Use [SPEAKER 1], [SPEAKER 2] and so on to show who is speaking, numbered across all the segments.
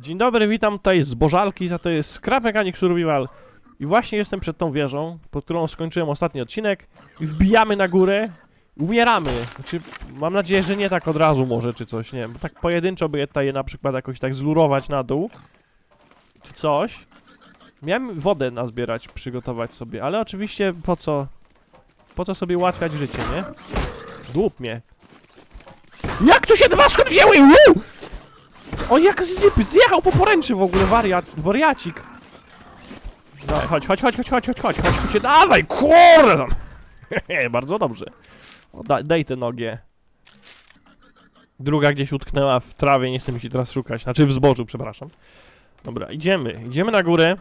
[SPEAKER 1] Dzień dobry, witam tutaj z Bożalki, a to jest Scrap Mechanic Survival. I właśnie jestem przed tą wieżą, pod którą skończyłem ostatni odcinek. I wbijamy na górę, umieramy. Znaczy, mam nadzieję, że nie tak od razu może, czy coś, nie wiem. Bo tak pojedynczo by je tutaj na przykład jakoś tak zlurować na dół. Czy coś. Miałem wodę nazbierać, przygotować sobie, ale oczywiście po co... Po co sobie ułatwiać życie, nie? Dłup mnie. Jak tu się dwa skąd wzięły? Woo! O, jak zip, zjechał po poręczy w ogóle, wariat, wariacik. Dawaj, chodź, chodź, chodź, chodź, chodź, chodź, chodź, chodź, chodź, dawaj, kurde Bardzo dobrze. O, da, daj tę nogę. Druga gdzieś utknęła w trawie, nie chcę mi się teraz szukać. Znaczy w zbożu, przepraszam. Dobra, idziemy, idziemy na górę.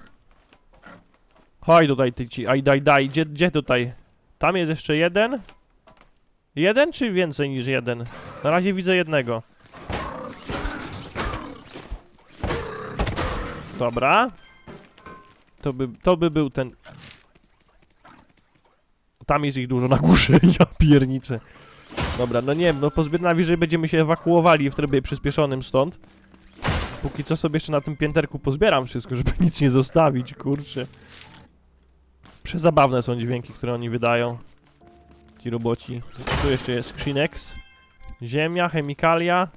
[SPEAKER 1] Chodź tutaj, ty ci, aj, daj, daj, gdzie, gdzie tutaj? Tam jest jeszcze jeden? Jeden czy więcej niż jeden? Na razie widzę jednego. Dobra. To by, to by był ten... Tam jest ich dużo na górze, ja pierniczę. Dobra, no nie wiem, no pozbyt najwyżej będziemy się ewakuowali w trybie przyspieszonym stąd. Póki co sobie jeszcze na tym pięterku pozbieram wszystko, żeby nic nie zostawić, kurczę. Przezabawne są dźwięki, które oni wydają. Ci roboci. Tu jeszcze jest Ksinex. Ziemia, chemikalia.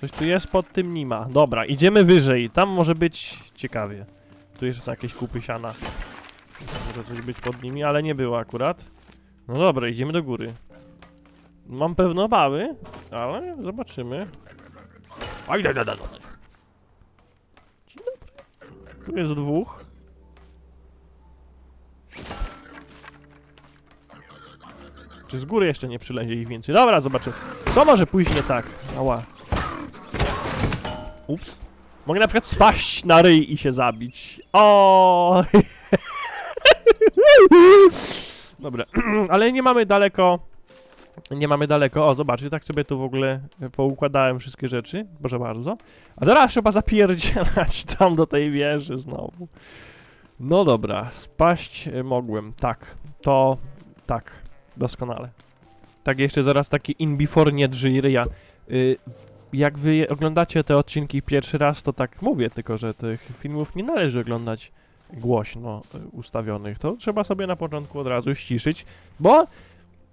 [SPEAKER 1] Coś tu jest pod tym nie ma. Dobra, idziemy wyżej. Tam może być ciekawie. Tu jeszcze są jakieś kupy siana. Może coś być pod nimi, ale nie było akurat. No dobra, idziemy do góry. Mam pewne obawy, ale zobaczymy. Daj, daj. Dzień dobry. Tu jest dwóch. Czy z góry jeszcze nie przylezie ich więcej? Dobra, zobaczę. Co może pójść nie tak? Ała. Ups. Mogę na przykład spaść na ryj i się zabić. O! Dobra, ale nie mamy daleko. Nie mamy daleko. O, zobaczcie, tak sobie tu w ogóle poukładałem wszystkie rzeczy. Proszę bardzo. A teraz trzeba zapierdzielać tam do tej wieży znowu. No dobra, spaść e, mogłem. Tak, to tak, doskonale. Tak, jeszcze zaraz taki in before nie drży ryja. Y, jak wy oglądacie te odcinki pierwszy raz, to tak mówię, tylko że tych filmów nie należy oglądać głośno y, ustawionych. To trzeba sobie na początku od razu ściszyć, bo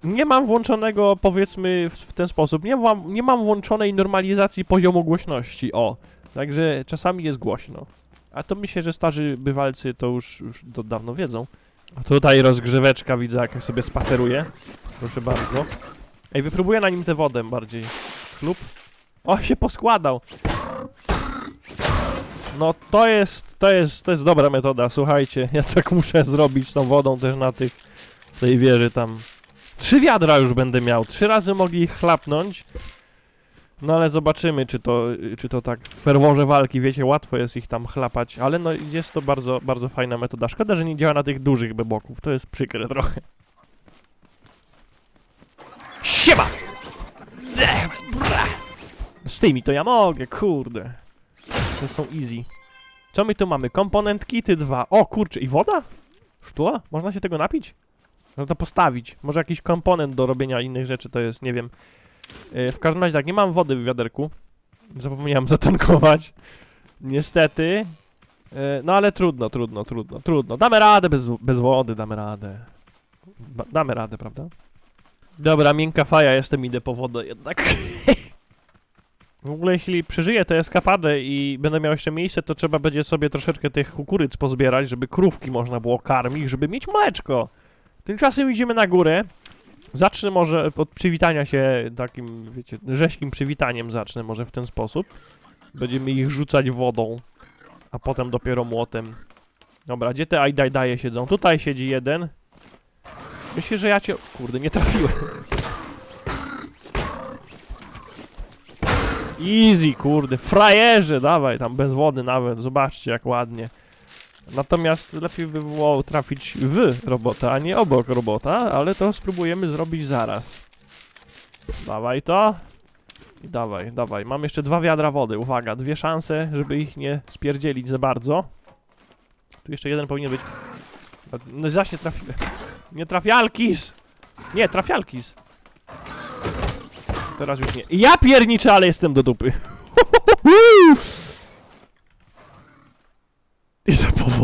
[SPEAKER 1] nie mam włączonego, powiedzmy w ten sposób, nie mam, nie mam włączonej normalizacji poziomu głośności, o. Także czasami jest głośno. A to myślę, że starzy bywalcy to już, już dawno wiedzą. A tutaj rozgrzeweczka widzę, jak sobie spaceruje. Proszę bardzo. Ej, wypróbuję na nim tę wodę bardziej. Chlub. O, się poskładał. No to jest, to jest, to jest dobra metoda, słuchajcie. Ja tak muszę zrobić tą wodą też na tych, tej wieży tam. Trzy wiadra już będę miał, trzy razy mogli ich chlapnąć. No ale zobaczymy, czy to, czy to tak w ferworze walki, wiecie, łatwo jest ich tam chlapać, ale no jest to bardzo, bardzo fajna metoda. Szkoda, że nie działa na tych dużych beboków, to jest przykre trochę. Siema! Ech, bra. Z tymi to ja mogę, kurde. To są easy. Co my tu mamy? Komponent kity 2. O kurczę, i woda? Sztua? Można się tego napić? Można to postawić. Może jakiś komponent do robienia innych rzeczy to jest, nie wiem. Yy, w każdym razie tak, nie mam wody w wiaderku. Zapomniałem zatankować. Niestety. Yy, no ale trudno, trudno, trudno, trudno. Damy radę bez, bez wody, damy radę. Ba damy radę, prawda? Dobra, miękka faja, jestem, idę po wodę jednak. W ogóle jeśli przeżyję tę eskapadę i będę miał jeszcze miejsce, to trzeba będzie sobie troszeczkę tych kukuryc pozbierać, żeby krówki można było karmić, żeby mieć mleczko. Tymczasem idziemy na górę. Zacznę może od przywitania się takim, wiecie, rzeźkim przywitaniem zacznę może w ten sposób. Będziemy ich rzucać wodą, a potem dopiero młotem. Dobra, gdzie te ajdajdaje siedzą? Tutaj siedzi jeden. Myślę, że ja cię... Kurde, nie trafiłem. Easy, kurde, frajerze, dawaj, tam bez wody nawet, zobaczcie jak ładnie. Natomiast lepiej by było trafić w robota, a nie obok robota, ale to spróbujemy zrobić zaraz. Dawaj to. I dawaj, dawaj. Mam jeszcze dwa wiadra wody, uwaga, dwie szanse, żeby ich nie spierdzielić za bardzo. Tu jeszcze jeden powinien być. No zaś nie trafiłem. Nie trafialkis! Nie, trafialkis. Teraz już nie. Ja pierniczę, ale jestem do dupy.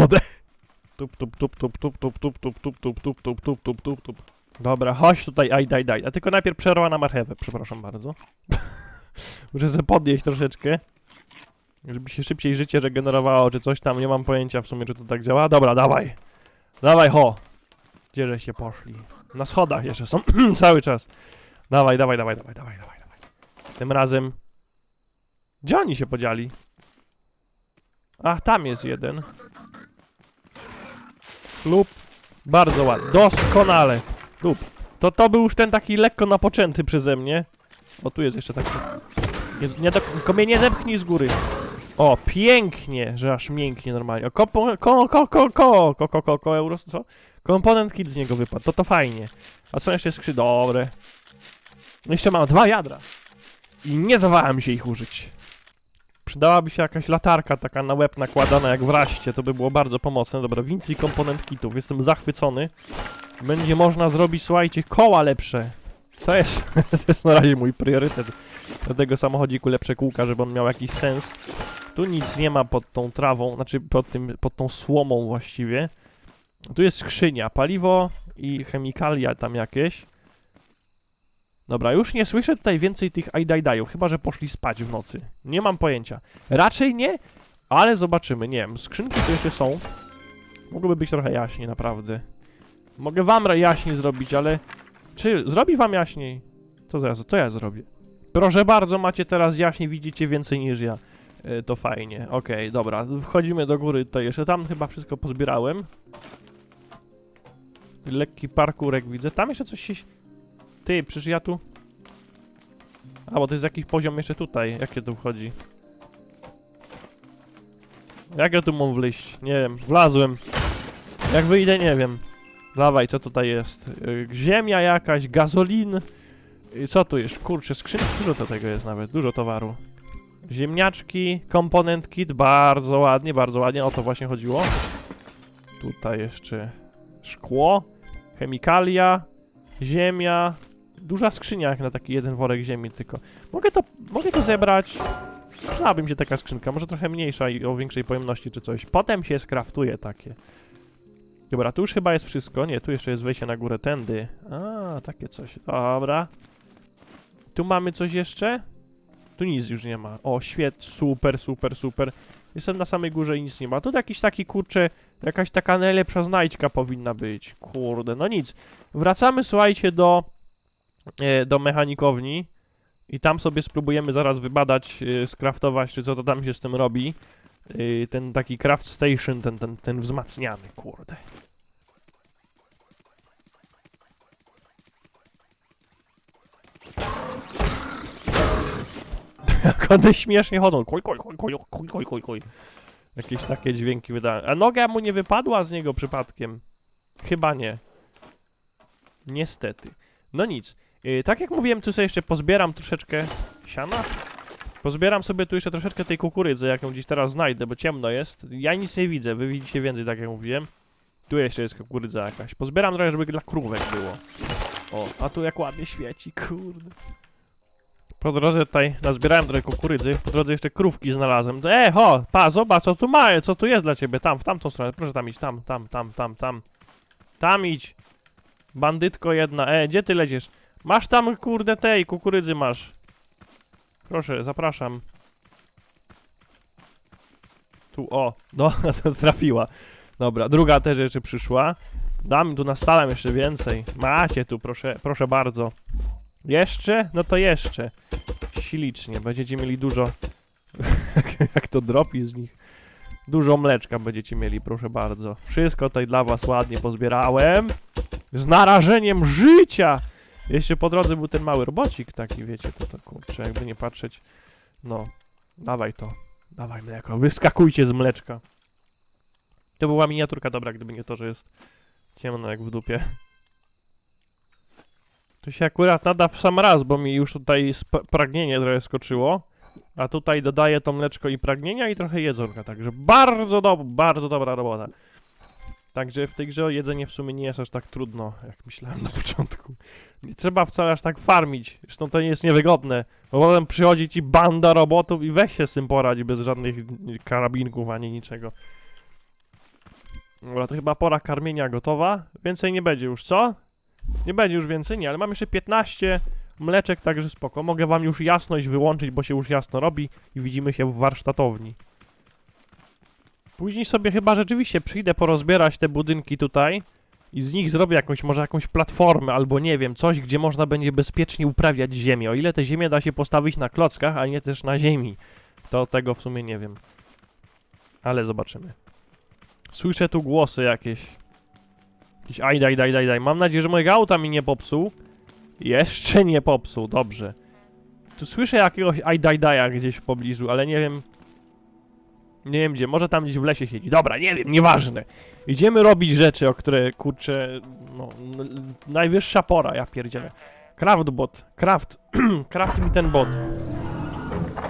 [SPEAKER 1] wodę. Tup, tup, tup, tup, tup, tup, tup, tup, tup, tup, tup, tup, tup, tup, tup, tup. Dobra, chodź tutaj, aj, daj, daj. A tylko najpierw przerwa na marchewę, przepraszam bardzo. Muszę sobie podnieść troszeczkę. Żeby się szybciej życie regenerowało, czy coś tam, nie mam pojęcia w sumie, czy to tak działa. Dobra, dawaj. Dawaj, ho. Gdzieże się poszli? Na schodach jeszcze są, cały czas. Dawaj, dawaj, dawaj, dawaj, dawaj, dawaj. Tym razem... Gdzie oni się podzieli? Ach, tam jest jeden. Lub. Bardzo ładnie. Doskonale. Lub. To to był już ten taki lekko napoczęty przeze mnie. O, tu jest jeszcze taki. Nie, tylko mnie nie zepchnij z góry. O, pięknie, że aż mięknie normalnie. O, kopo, ko, ko, ko, ko, ko, ko, ko, ko, euro, co? Komponent kit z niego wypadł, to to fajnie. A co jeszcze skrzy? Dobre. Jeszcze mam dwa jadra. I nie zawałem się ich użyć. Przydałaby się jakaś latarka taka na łeb nakładana jak w raście, to by było bardzo pomocne. Dobra, więcej komponent kitów, jestem zachwycony. Będzie można zrobić, słuchajcie, koła lepsze. To jest, to jest na razie mój priorytet. Do tego samochodziku lepsze kółka, żeby on miał jakiś sens. Tu nic nie ma pod tą trawą, znaczy pod, tym, pod tą słomą właściwie. Tu jest skrzynia, paliwo i chemikalia tam jakieś. Dobra, już nie słyszę tutaj więcej tych ajdajdajów, chyba że poszli spać w nocy. Nie mam pojęcia. Raczej nie, ale zobaczymy. Nie wiem, skrzynki tu jeszcze są. Mogłoby być trochę jaśniej, naprawdę. Mogę wam jaśniej zrobić, ale... Czy zrobi wam jaśniej? To to ja zrobię. Proszę bardzo, macie teraz jaśniej, widzicie więcej niż ja. E, to fajnie, okej, dobra. Wchodzimy do góry tutaj jeszcze. Tam chyba wszystko pozbierałem. Lekki parkurek widzę. Tam jeszcze coś się... Ty, przecież ja tu... A, bo to jest jakiś poziom jeszcze tutaj. Jakie tu wchodzi? Jak ja tu mam wleźć? Nie wiem, wlazłem. Jak wyjdę, nie wiem. Dawaj, co tutaj jest? Y, Ziemia jakaś, gazolin. Y, Co tu jest? Kurczę, skrzynki, dużo to tego jest nawet, dużo towaru. Ziemniaczki, komponent kit, bardzo ładnie, bardzo ładnie, o to właśnie chodziło. Tutaj jeszcze szkło, chemikalia, ziemia, duża skrzynia jak na taki jeden worek ziemi tylko. Mogę to, mogę to zebrać. Przydałaby mi się taka skrzynka, może trochę mniejsza i o większej pojemności czy coś. Potem się skraftuje takie. Dobra, tu już chyba jest wszystko. Nie, tu jeszcze jest wejście na górę tędy. A, takie coś. Dobra. Tu mamy coś jeszcze? Tu nic już nie ma. O, świet, super, super, super. Jestem na samej górze i nic nie ma. Tu jakiś taki, kurczę, jakaś taka najlepsza znajdźka powinna być. Kurde, no nic. Wracamy, słuchajcie, do, do mechanikowni. I tam sobie spróbujemy zaraz wybadać, e, skraftować, czy co to tam się z tym robi. E, ten taki craft station, ten, ten, ten wzmacniany, kurde. Jak one śmiesznie chodzą. Koj, koj, koj, koj, koj, koj, koj. Jakieś takie dźwięki wydają. A noga mu nie wypadła z niego przypadkiem? Chyba nie. Niestety. No nic. Yy, tak jak mówiłem, tu sobie jeszcze pozbieram troszeczkę siana. Pozbieram sobie tu jeszcze troszeczkę tej kukurydzy, jaką gdzieś teraz znajdę, bo ciemno jest. Ja nic nie widzę, wy widzicie więcej, tak jak mówiłem. Tu jeszcze jest kukurydza jakaś. Pozbieram trochę, żeby dla krówek było. O, a tu jak ładnie świeci, kurde. Po drodze tutaj nazbierałem trochę kukurydzy, po drodze jeszcze krówki znalazłem. E, ho, pa, zobacz, co tu ma, co tu jest dla ciebie, tam, w tamtą stronę, proszę tam iść, tam, tam, tam, tam, tam. Tam idź. Bandytko jedna, e, gdzie ty lecisz? Masz tam, kurde, tej kukurydzy masz. Proszę, zapraszam. Tu, o, no, to trafiła. Dobra, druga też jeszcze przyszła. Dam tu nastalam jeszcze więcej. Macie tu, proszę, proszę bardzo. Jeszcze? No to jeszcze. Ślicznie, będziecie mieli dużo. Jak to dropi z nich. Dużo mleczka będziecie mieli, proszę bardzo. Wszystko tutaj dla was ładnie pozbierałem. Z narażeniem życia! Jeszcze po drodze był ten mały robocik taki, wiecie, to to kurczę, jakby nie patrzeć. No, dawaj to. Dawaj mleko, wyskakujcie z mleczka. To była miniaturka dobra, gdyby nie to, że jest ciemno jak w dupie. To się akurat nada w sam raz, bo mi już tutaj pragnienie trochę skoczyło. A tutaj dodaję to mleczko i pragnienia i trochę jedzonka, także bardzo dob bardzo dobra robota. Także w tej grze jedzenie w sumie nie jest aż tak trudno, jak myślałem na początku. Nie trzeba wcale aż tak farmić, zresztą to nie jest niewygodne, bo potem przychodzi ci banda robotów i weź się z tym poradzi bez żadnych karabinków ani niczego. Dobra, to chyba pora karmienia gotowa. Więcej nie będzie już, co? Nie będzie już więcej, nie, ale mam jeszcze 15 mleczek, także spoko. Mogę wam już jasność wyłączyć, bo się już jasno robi i widzimy się w warsztatowni. Później sobie chyba rzeczywiście przyjdę porozbierać te budynki tutaj i z nich zrobię jakąś, może jakąś platformę albo nie wiem, coś, gdzie można będzie bezpiecznie uprawiać ziemię. O ile te ziemię da się postawić na klockach, a nie też na ziemi, to tego w sumie nie wiem. Ale zobaczymy. Słyszę tu głosy jakieś. Jakiś aj daj daj daj daj. Mam nadzieję, że mojego auta mi nie popsuł. Jeszcze nie popsuł, dobrze. Tu słyszę jakiegoś aj daj daja gdzieś w pobliżu, ale nie wiem. Nie wiem gdzie, może tam gdzieś w lesie siedzi. Dobra, nie wiem, nieważne. Idziemy robić rzeczy, o które kurczę. No, najwyższa pora, ja pierdzielę. Craftbot, craft, craft mi ten bot.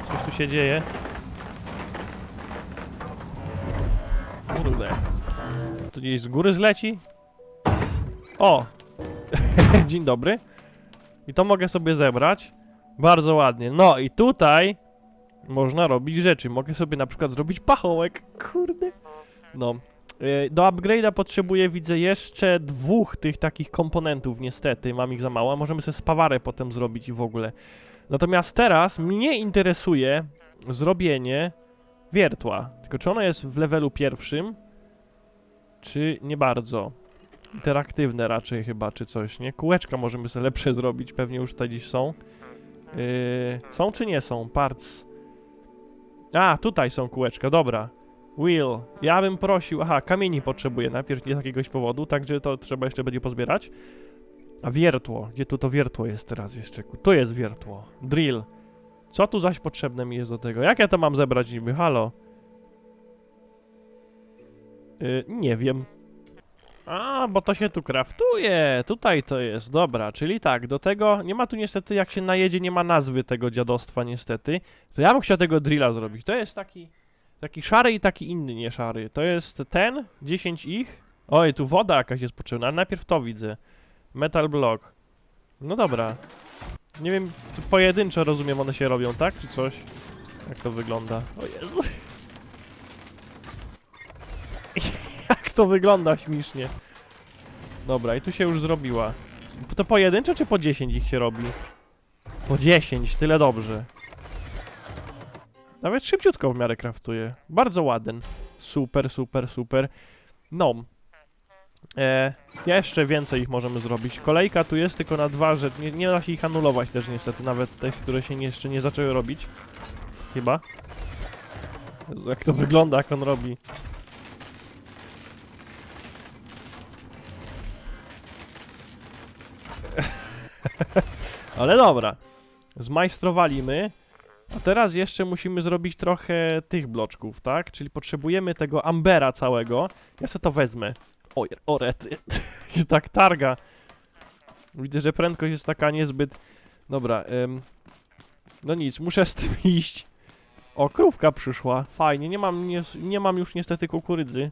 [SPEAKER 1] Coś tu się dzieje. Kurde. Tu gdzieś z góry zleci? O! Dzień dobry. I to mogę sobie zebrać. Bardzo ładnie. No i tutaj można robić rzeczy. Mogę sobie na przykład zrobić pachołek. Kurde. No. E, Do upgrade'a potrzebuję, widzę, jeszcze dwóch tych takich komponentów, niestety. Mam ich za mało. Możemy sobie spawarę potem zrobić i w ogóle. Natomiast teraz mnie interesuje zrobienie wiertła. Tylko czy ono jest w levelu pierwszym, czy nie bardzo? Interaktywne raczej chyba, czy coś, nie? Kółeczka możemy sobie lepsze zrobić, pewnie już tutaj gdzieś są. Yy, są czy nie są? Parts. A, tutaj są kółeczka, dobra. Will, ja bym prosił, aha, kamieni potrzebuję najpierw z jakiegoś powodu, także to trzeba jeszcze będzie pozbierać. A wiertło, gdzie tu to wiertło jest teraz jeszcze? Tu jest wiertło. Drill. Co tu zaś potrzebne mi jest do tego? Jak ja to mam zebrać niby? Halo? Yy, nie wiem. A, bo to się tu kraftuje. Tutaj to jest. Dobra, czyli tak, do tego nie ma tu niestety, jak się najedzie, nie ma nazwy tego dziadostwa niestety. To ja bym chciał tego drilla zrobić. To jest taki taki szary i taki inny nie szary. To jest ten, 10 ich. Oj, tu woda jakaś jest potrzebna, ale najpierw to widzę. Metal block. No dobra. Nie wiem, tu pojedynczo rozumiem one się robią, tak? Czy coś? Jak to wygląda? O Jezu. To wygląda śmiesznie. Dobra, i tu się już zrobiła. To pojedynczo czy po 10 ich się robi? Po 10, tyle dobrze. Nawet szybciutko w miarę kraftuje. Bardzo ładen. Super, super, super. No. E, jeszcze więcej ich możemy zrobić. Kolejka tu jest tylko na dwa, że nie, nie da się ich anulować też niestety, nawet tych, które się jeszcze nie zaczęły robić. Chyba. Jezu, jak to wygląda, jak on robi. Ale dobra. Zmajstrowali my. A teraz jeszcze musimy zrobić trochę tych bloczków, tak? Czyli potrzebujemy tego ambera całego. Ja sobie to wezmę. Oj, o rety. się tak targa. Widzę, że prędkość jest taka niezbyt... Dobra, ym... No nic, muszę z tym iść. O, krówka przyszła. Fajnie, nie mam, nie, nie mam już niestety kukurydzy.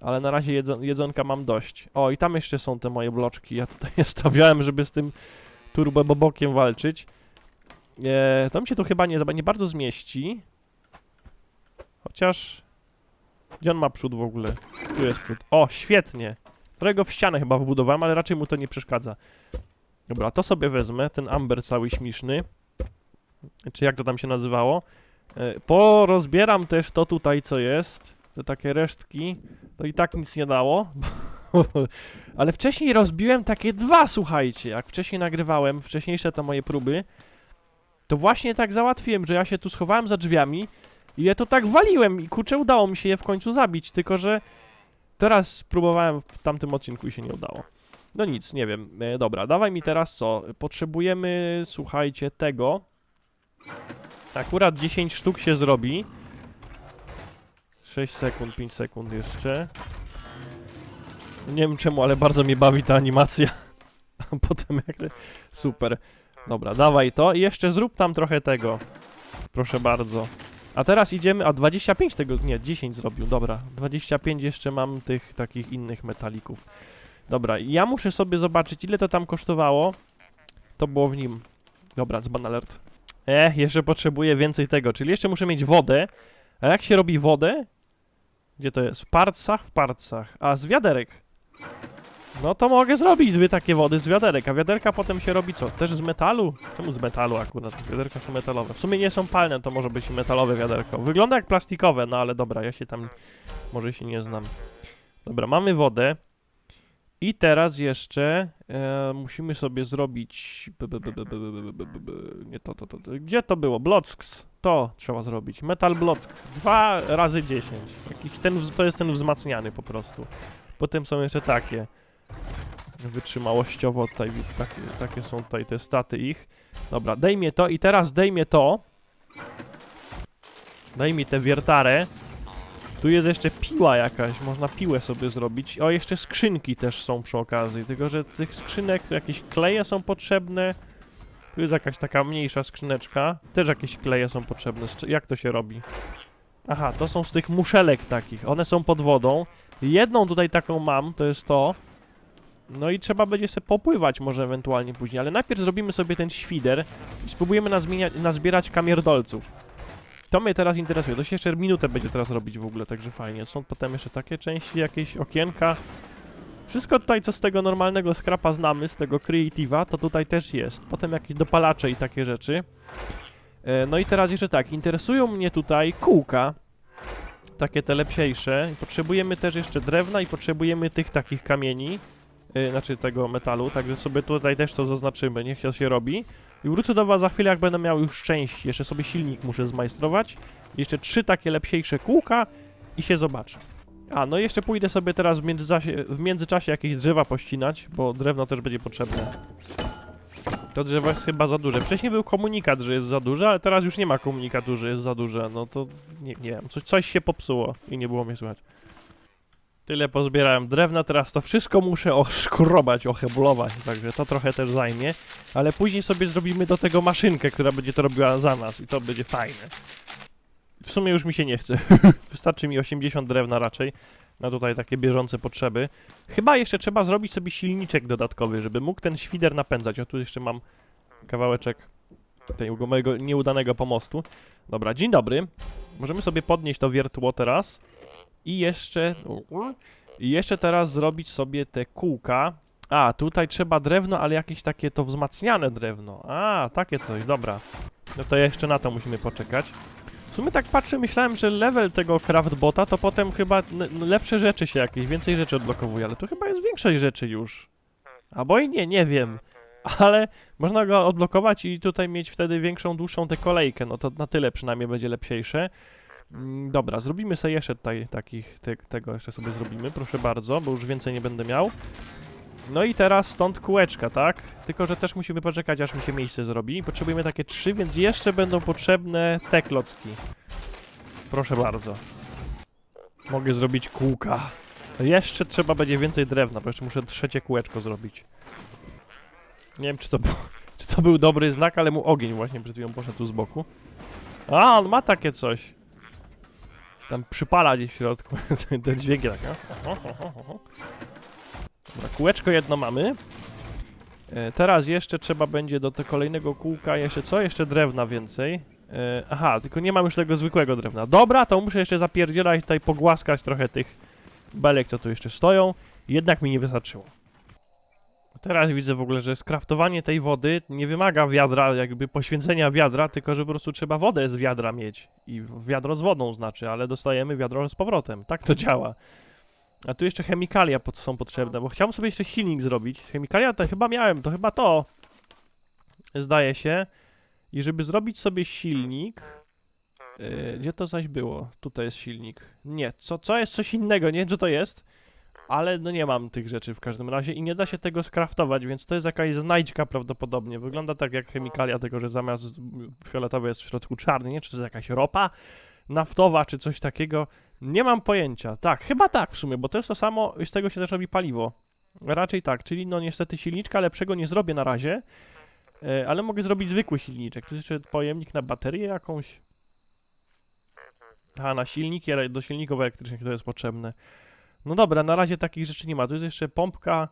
[SPEAKER 1] Ale na razie jedzo, jedzonka mam dość. O, i tam jeszcze są te moje bloczki. Ja tutaj je stawiałem, żeby z tym turbobobokiem walczyć. E, to mi się tu chyba nie, nie bardzo zmieści. Chociaż... Gdzie on ma przód w ogóle? Tu jest przód. O, świetnie. Którego w ścianę chyba wbudowałem, ale raczej mu to nie przeszkadza. Dobra, to sobie wezmę, ten amber cały śmieszny. Czy jak to tam się nazywało. E, porozbieram też to tutaj, co jest. Te takie resztki. To i tak nic nie dało. Ale wcześniej rozbiłem takie dwa, słuchajcie. Jak wcześniej nagrywałem, wcześniejsze te moje próby, to właśnie tak załatwiłem, że ja się tu schowałem za drzwiami i je to tak waliłem i kurczę udało mi się je w końcu zabić, tylko że teraz próbowałem w tamtym odcinku i się nie udało. No nic, nie wiem. E, dobra, dawaj mi teraz co? Potrzebujemy, słuchajcie, tego. Akurat 10 sztuk się zrobi. 6 sekund, 5 sekund jeszcze. Nie wiem czemu, ale bardzo mnie bawi ta animacja. A potem jak... Super. Dobra, dawaj to i jeszcze zrób tam trochę tego. Proszę bardzo. A teraz idziemy, a 25 tego, nie, 10 zrobił, dobra. 25 jeszcze mam tych takich innych metalików. Dobra, ja muszę sobie zobaczyć, ile to tam kosztowało. To było w nim. Dobra, dzban alert. Eh, jeszcze potrzebuję więcej tego, czyli jeszcze muszę mieć wodę. A jak się robi wodę? Gdzie to jest? W parcach? W parcach. A, z wiaderek. No to mogę zrobić dwie takie wody z wiaderek, a wiaderka potem się robi co? Też z metalu? Czemu z metalu akurat? Wiaderka są metalowe. W sumie nie są palne, to może być metalowe wiaderko. Wygląda jak plastikowe, no ale dobra, ja się tam może się nie znam. Dobra, mamy wodę. I teraz jeszcze e, musimy sobie zrobić... Nie to, to, to, to. Gdzie to było? Blocks. To trzeba zrobić. Metal Blocks. 2 razy 10. Jakiś ten, to jest ten wzmacniany po prostu. Potem są jeszcze takie. Wytrzymałościowo tutaj takie, takie są tutaj te staty ich. Dobra, daj mnie to i teraz daj mnie to. Daj mi tę wiertarę. Tu jest jeszcze piła jakaś, można piłę sobie zrobić. O, jeszcze skrzynki też są przy okazji, tylko że tych skrzynek jakieś kleje są potrzebne. Tu jest jakaś taka mniejsza skrzyneczka, też jakieś kleje są potrzebne. Jak to się robi? Aha, to są z tych muszelek takich, one są pod wodą. Jedną tutaj taką mam, to jest to. No i trzeba będzie sobie popływać może ewentualnie później, ale najpierw zrobimy sobie ten świder i spróbujemy nazbierać kamierdolców. To mnie teraz interesuje. To się jeszcze minutę będzie teraz robić w ogóle, także fajnie. Są potem jeszcze takie części, jakieś okienka. Wszystko tutaj, co z tego normalnego skrapa znamy, z tego Creative'a, to tutaj też jest. Potem jakieś dopalacze i takie rzeczy. E, no i teraz jeszcze tak, interesują mnie tutaj kółka. Takie te lepsiejsze. Potrzebujemy też jeszcze drewna i potrzebujemy tych takich kamieni. E, znaczy tego metalu, także sobie tutaj też to zaznaczymy, niech to się robi. I wrócę do was za chwilę, jak będę miał już część. Jeszcze sobie silnik muszę zmajstrować. Jeszcze trzy takie lepsiejsze kółka i się zobaczę. A, no jeszcze pójdę sobie teraz w międzyczasie, w międzyczasie jakieś drzewa pościnać, bo drewno też będzie potrzebne. To drzewo jest chyba za duże. Wcześniej był komunikat, że jest za duże, ale teraz już nie ma komunikatu, że jest za duże. No to nie, nie wiem, coś, coś się popsuło i nie było mnie słychać. Tyle pozbierałem drewna, teraz to wszystko muszę oszkrobać, oheblować, także to trochę też zajmie ale później sobie zrobimy do tego maszynkę, która będzie to robiła za nas i to będzie fajne. W sumie już mi się nie chce. Wystarczy mi 80 drewna raczej na tutaj takie bieżące potrzeby. Chyba jeszcze trzeba zrobić sobie silniczek dodatkowy, żeby mógł ten świder napędzać. O, tu jeszcze mam kawałeczek tego mojego nieudanego pomostu. Dobra, dzień dobry. Możemy sobie podnieść to wiertło teraz i jeszcze... I jeszcze teraz zrobić sobie te kółka. A, tutaj trzeba drewno, ale jakieś takie to wzmacniane drewno. A, takie coś, dobra. No to jeszcze na to musimy poczekać. W sumie tak patrzę, myślałem, że level tego craftbota to potem chyba lepsze rzeczy się jakieś, więcej rzeczy odblokowuje, ale tu chyba jest większość rzeczy już. Albo i nie, nie wiem. Ale można go odblokować i tutaj mieć wtedy większą, dłuższą tę kolejkę, no to na tyle przynajmniej będzie lepsiejsze. Mm, Dobra, zrobimy sobie jeszcze tutaj takich, te, tego jeszcze sobie zrobimy, proszę bardzo, bo już więcej nie będę miał. No i teraz stąd kółeczka, tak? Tylko, że też musimy poczekać, aż mi się miejsce zrobi. Potrzebujemy takie trzy, więc jeszcze będą potrzebne te klocki. Proszę bardzo. Mogę zrobić kółka. Jeszcze trzeba będzie więcej drewna, bo jeszcze muszę trzecie kółeczko zrobić. Nie wiem, czy to, czy to był dobry znak, ale mu ogień właśnie przed chwilą poszedł z boku. A, on ma takie coś. Tam przypala gdzieś w środku. Te dźwięki tak. no. Dobra, kółeczko jedno mamy. E, teraz jeszcze trzeba będzie do tego kolejnego kółka jeszcze co? Jeszcze drewna więcej. E, aha, tylko nie mam już tego zwykłego drewna. Dobra, to muszę jeszcze zapierdzielać tutaj, pogłaskać trochę tych belek, co tu jeszcze stoją. Jednak mi nie wystarczyło. Teraz widzę w ogóle, że skraftowanie tej wody nie wymaga wiadra, jakby poświęcenia wiadra, tylko że po prostu trzeba wodę z wiadra mieć. I wiadro z wodą znaczy, ale dostajemy wiadro z powrotem. Tak to działa. A tu jeszcze chemikalia pod, są potrzebne, bo chciałem sobie jeszcze silnik zrobić. Chemikalia to chyba miałem, to chyba to. Zdaje się. I żeby zrobić sobie silnik. Yy, gdzie to zaś było? Tutaj jest silnik. Nie, co, co jest coś innego, nie wiem co to jest. Ale no nie mam tych rzeczy w każdym razie i nie da się tego skraftować, więc to jest jakaś znajdźka prawdopodobnie. Wygląda tak jak chemikalia, tylko że zamiast fioletowy jest w środku czarny, nie? Czy to jest jakaś ropa naftowa, czy coś takiego. Nie mam pojęcia. Tak, chyba tak w sumie, bo to jest to samo, z tego się też robi paliwo. Raczej tak, czyli no niestety silniczka lepszego nie zrobię na razie, e, ale mogę zrobić zwykły silniczek. Tu jest jeszcze pojemnik na baterię jakąś. A, na silniki, ale do silników elektrycznych to jest potrzebne. No dobra, na razie takich rzeczy nie ma. Tu jest jeszcze pompka,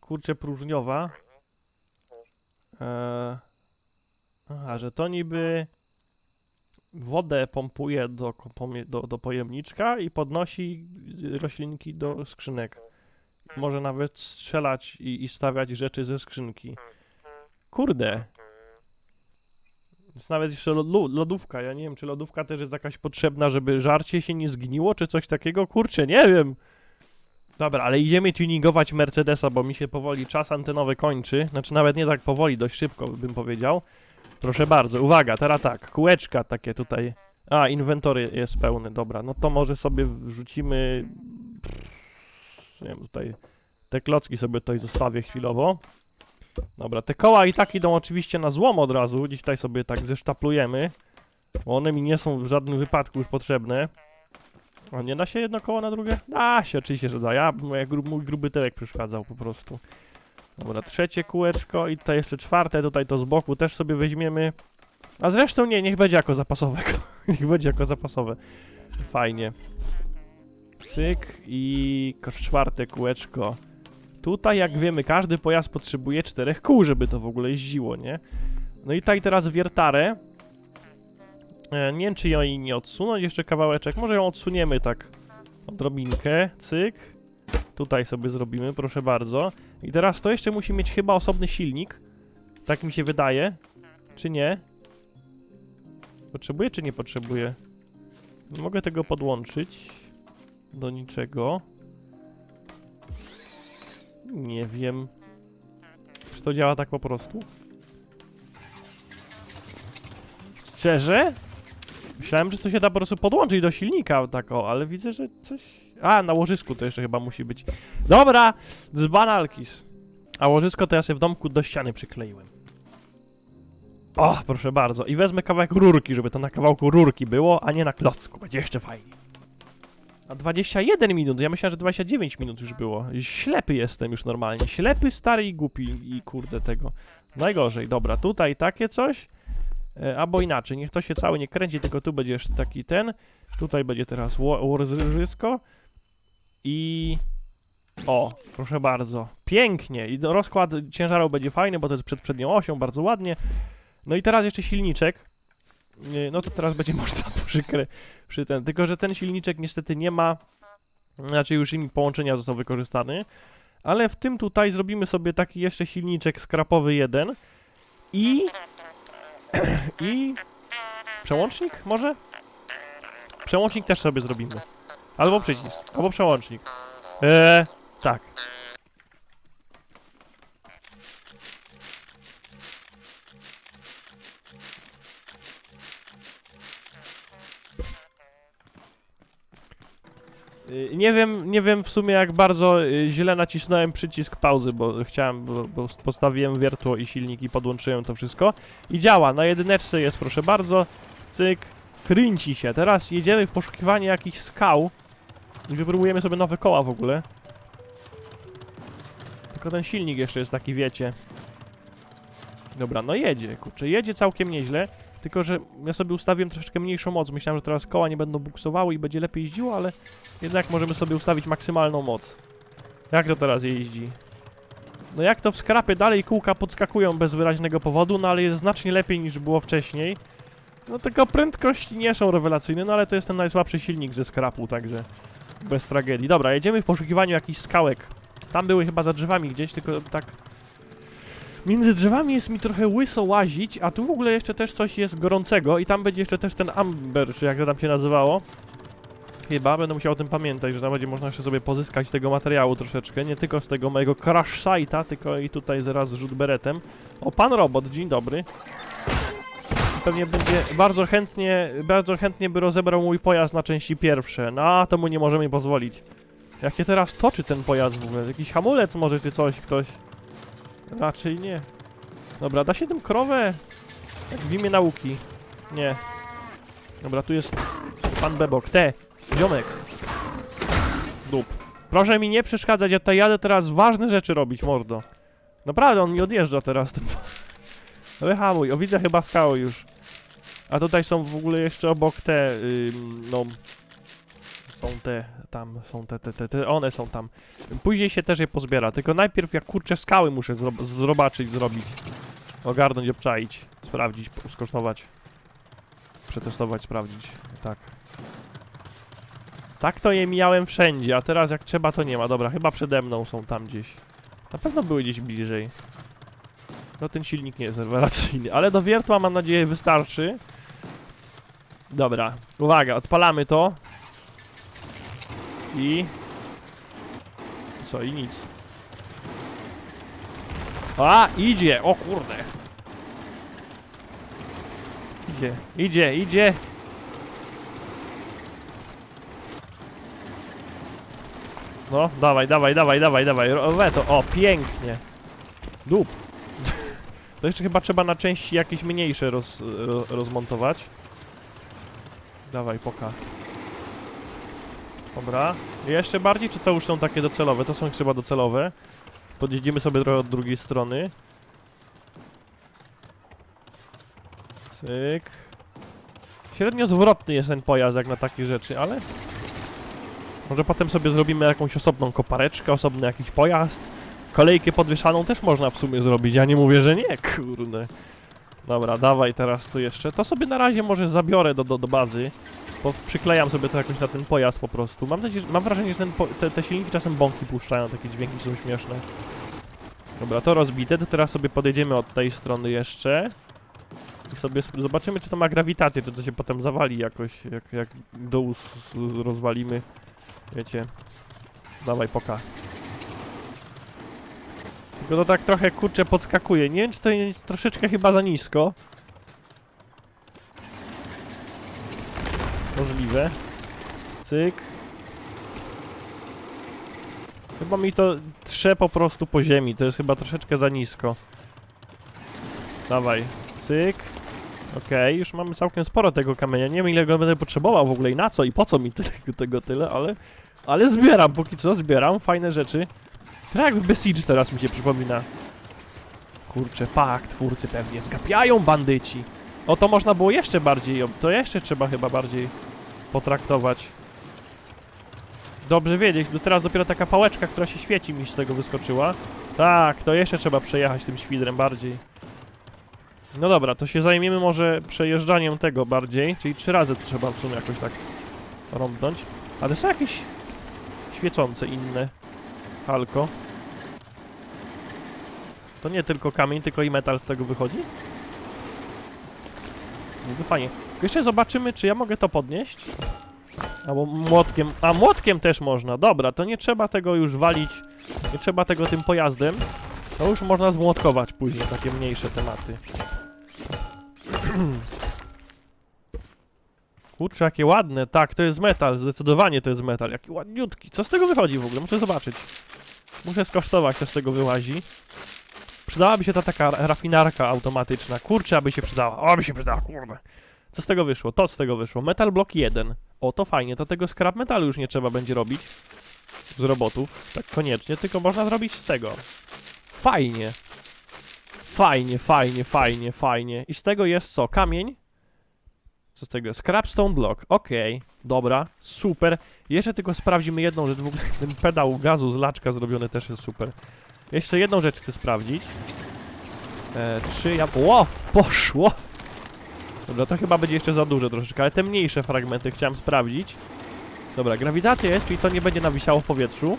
[SPEAKER 1] kurczę, próżniowa. Eee, aha, że to niby... wodę pompuje do, do, do pojemniczka i podnosi roślinki do skrzynek. Może nawet strzelać i, i stawiać rzeczy ze skrzynki. Kurde. Jest nawet jeszcze lodówka. Ja nie wiem, czy lodówka też jest jakaś potrzebna, żeby żarcie się nie zgniło, czy coś takiego. Kurczę, nie wiem. Dobra, ale idziemy tuningować Mercedesa, bo mi się powoli czas antenowy kończy. Znaczy nawet nie tak powoli, dość szybko bym powiedział. Proszę bardzo, uwaga, teraz tak, kółeczka takie tutaj. A, inwentory jest pełny, dobra, no to może sobie wrzucimy... Nie wiem, tutaj... Te klocki sobie tutaj zostawię chwilowo. Dobra, te koła i tak idą oczywiście na złom od razu, gdzieś tutaj sobie tak zesztaplujemy. Bo one mi nie są w żadnym wypadku już potrzebne. A nie da się jedno koło na drugie? Da się, oczywiście, że da. Ja, mój, mój gruby tyłek przeszkadzał po prostu. Dobra, trzecie kółeczko i tutaj jeszcze czwarte, tutaj to z boku też sobie weźmiemy. A zresztą nie, niech będzie jako zapasowe. niech będzie jako zapasowe. Fajnie. Cyk i czwarte kółeczko. Tutaj, jak wiemy, każdy pojazd potrzebuje czterech kół, żeby to w ogóle jeździło, nie? No i tutaj teraz wiertarę. E, nie wiem, czy ją jej nie odsunąć jeszcze kawałeczek. Może ją odsuniemy tak odrobinkę. Cyk. Tutaj sobie zrobimy, proszę bardzo. I teraz to jeszcze musi mieć chyba osobny silnik. Tak mi się wydaje. Czy nie? Potrzebuje czy nie potrzebuje? Nie mogę tego podłączyć do niczego. Nie wiem. Czy to działa tak po prostu? Szczerze? Myślałem, że to się da po prostu podłączyć do silnika, tak o, ale widzę, że coś... A, na łożysku to jeszcze chyba musi być. Dobra, dzbanalkis. A łożysko to ja sobie w domku do ściany przykleiłem. O, proszę bardzo. I wezmę kawałek rurki, żeby to na kawałku rurki było, a nie na klocku. Będzie jeszcze fajnie. A 21 minut, ja myślałem, że 29 minut już było. Ślepy jestem już normalnie. Ślepy, stary i głupi i kurde tego. Najgorzej, dobra, tutaj takie coś. E, albo inaczej, niech to się cały nie kręci, tylko tu będzie jeszcze taki ten. Tutaj będzie teraz ło- łożysko. I... O, proszę bardzo. Pięknie. I rozkład ciężarów będzie fajny, bo to jest przed przednią osią, bardzo ładnie. No i teraz jeszcze silniczek. No to teraz będzie można przy, krę- przy ten. Tylko, że ten silniczek niestety nie ma. Znaczy już im połączenia został wykorzystany. Ale w tym tutaj zrobimy sobie taki jeszcze silniczek skrapowy jeden. I. I. Przełącznik może? Przełącznik też sobie zrobimy. Albo przycisk, albo przełącznik. Eee, tak. Y, Nie wiem, nie wiem w sumie jak bardzo y, źle nacisnąłem przycisk pauzy, bo chciałem, bo, bo postawiłem wiertło i silnik i podłączyłem to wszystko. I działa, na jedyneczce jest proszę bardzo, cyk, kręci się. Teraz jedziemy w poszukiwanie jakichś skał i wypróbujemy sobie nowe koła w ogóle. Tylko ten silnik jeszcze jest taki, wiecie. Dobra, no jedzie, kurczę, jedzie całkiem nieźle. Tylko, że ja sobie ustawiłem troszeczkę mniejszą moc. Myślałem, że teraz koła nie będą buksowały i będzie lepiej jeździło, ale jednak możemy sobie ustawić maksymalną moc. Jak to teraz jeździ? No jak to w skrapie dalej kółka podskakują bez wyraźnego powodu, no ale jest znacznie lepiej niż było wcześniej. No tylko prędkości nie są rewelacyjne, no ale to jest ten najsłabszy silnik ze skrapu, także bez tragedii. Dobra, jedziemy w poszukiwaniu jakichś skałek. Tam były chyba za drzewami gdzieś, tylko tak... Między drzewami jest mi trochę łyso łazić, a tu w ogóle jeszcze też coś jest gorącego i tam będzie jeszcze też ten amber, czy jak to tam się nazywało. Chyba, będę musiał o tym pamiętać, że tam będzie można jeszcze sobie pozyskać tego materiału troszeczkę, nie tylko z tego mojego crash site'a, tylko i tutaj zaraz rzut beretem. O, pan robot, dzień dobry. Pewnie będzie bardzo chętnie, bardzo chętnie by rozebrał mój pojazd na części pierwsze. No, a to mu nie możemy pozwolić. Jak się teraz toczy ten pojazd w ogóle? Jakiś hamulec może czy coś, ktoś? Raczej nie. Dobra, da się tym krowę? Jak w imię nauki. Nie. Dobra, tu jest pan Bebok. Te, ziomek. Dup. Proszę mi nie przeszkadzać, ja tutaj jadę teraz ważne rzeczy robić, mordo. Naprawdę, on mi odjeżdża teraz. Wyhamuj, o widzę chyba skały już. A tutaj są w ogóle jeszcze obok te, ym, no... Są te, tam, są te, te, te, te, one są tam. Później się też je pozbiera, tylko najpierw jak kurczę skały muszę zro zobaczyć, zrobić. Ogarnąć, obczaić, sprawdzić, skosztować. przetestować, sprawdzić. Tak. Tak to je mijałem wszędzie, a teraz jak trzeba to nie ma. Dobra, chyba przede mną są tam gdzieś. Na pewno były gdzieś bliżej. No ten silnik nie jest rewelacyjny, ale do wiertła mam nadzieję wystarczy. Dobra, uwaga, odpalamy to. I... Co, i nic. A, idzie! O kurde! Idzie, idzie, idzie! No, dawaj, dawaj, dawaj, dawaj, dawaj, rowe to, o, pięknie. Dup. To jeszcze chyba trzeba na części jakieś mniejsze roz, ro, rozmontować. Dawaj, poka. Dobra. Jeszcze bardziej, czy to już są takie docelowe? To są chyba docelowe. Podjedziemy sobie trochę od drugiej strony. Cyk. Średnio zwrotny jest ten pojazd jak na takie rzeczy, ale... Może potem sobie zrobimy jakąś osobną kopareczkę, osobny jakiś pojazd. Kolejkę podwieszaną też można w sumie zrobić, ja nie mówię, że nie, kurde. Dobra, dawaj teraz tu jeszcze. To sobie na razie może zabiorę do, do, do bazy. Bo przyklejam sobie to jakoś na ten pojazd po prostu. Mam nadzieję, mam wrażenie, że ten te, te silniki czasem bąki puszczają, takie dźwięki są śmieszne. Dobra, to rozbite, to teraz sobie podjedziemy od tej strony jeszcze. I sobie zobaczymy, czy to ma grawitację, czy to się potem zawali jakoś, jak, jak dół rozwalimy. Wiecie. Dawaj, poka. Tylko to tak trochę kurczę podskakuje. Nie wiem, czy to jest troszeczkę chyba za nisko. Możliwe. Cyk. Chyba mi to trze po prostu po ziemi. To jest chyba troszeczkę za nisko. Dawaj. Cyk. Okej, już mamy całkiem sporo tego kamienia. Nie wiem ile go będę potrzebował w ogóle i na co i po co mi tego tyle, ale... Ale zbieram, póki co zbieram. Fajne rzeczy. Tak w Besiege teraz mi się przypomina. Kurczę, pak, twórcy pewnie zgapiają bandyci. O, to można było jeszcze bardziej, to jeszcze trzeba chyba bardziej potraktować. Dobrze wiedzieć, bo teraz dopiero taka pałeczka, która się świeci mi z tego wyskoczyła. Tak, to jeszcze trzeba przejechać tym świdrem bardziej. No dobra, to się zajmiemy może przejeżdżaniem tego bardziej, czyli trzy razy to trzeba w sumie jakoś tak rąbnąć. Ale są jakieś świecące inne. Halko. To nie tylko kamień, tylko i metal z tego wychodzi? Niby fajnie. Jeszcze zobaczymy, czy ja mogę to podnieść. Albo młotkiem. A, młotkiem też można. Dobra, to nie trzeba tego już walić. Nie trzeba tego tym pojazdem. To już można zmłotkować później, takie mniejsze tematy. Kurczę, jakie ładne. Tak, to jest metal. Zdecydowanie to jest metal. Jaki ładniutki. Co z tego wychodzi w ogóle? Muszę zobaczyć. Muszę skosztować, co z tego wyłazi. Przydałaby się ta taka ra- rafinarka automatyczna. Kurczę, aby się przydała. O, by się przydała, kurde. Co z tego wyszło? To z tego wyszło. Metal Block 1. O, to fajnie. To tego scrap metalu już nie trzeba będzie robić. Z robotów. Tak koniecznie, tylko można zrobić z tego. Fajnie. Fajnie, fajnie, fajnie, fajnie. I z tego jest co? Kamień? Co z tego jest? Scrapstone Block. Okej, dobra, super. Jeszcze tylko sprawdzimy jedną rzecz. W ogóle ten pedał gazu z laczka zrobiony też jest super. Jeszcze jedną rzecz chcę sprawdzić. E, czy ja... Ło! Poszło! Dobra, to chyba będzie jeszcze za duże troszeczkę, ale te mniejsze fragmenty chciałem sprawdzić. Dobra, grawitacja jest, czyli to nie będzie nawisiało w powietrzu.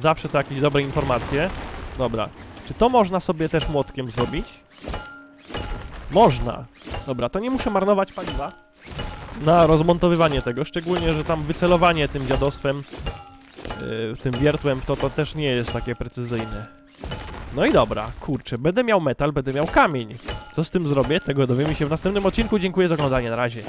[SPEAKER 1] Zawsze to jakieś dobre informacje. Dobra, czy to można sobie też młotkiem zrobić? Można. Dobra, to nie muszę marnować paliwa na rozmontowywanie tego, szczególnie, że tam wycelowanie tym dziadostwem, yy, tym wiertłem, to to też nie jest takie precyzyjne. No i dobra, kurczę, będę miał metal, będę miał kamień. Co z tym zrobię, tego dowiemy się w następnym odcinku. Dziękuję za oglądanie, na razie.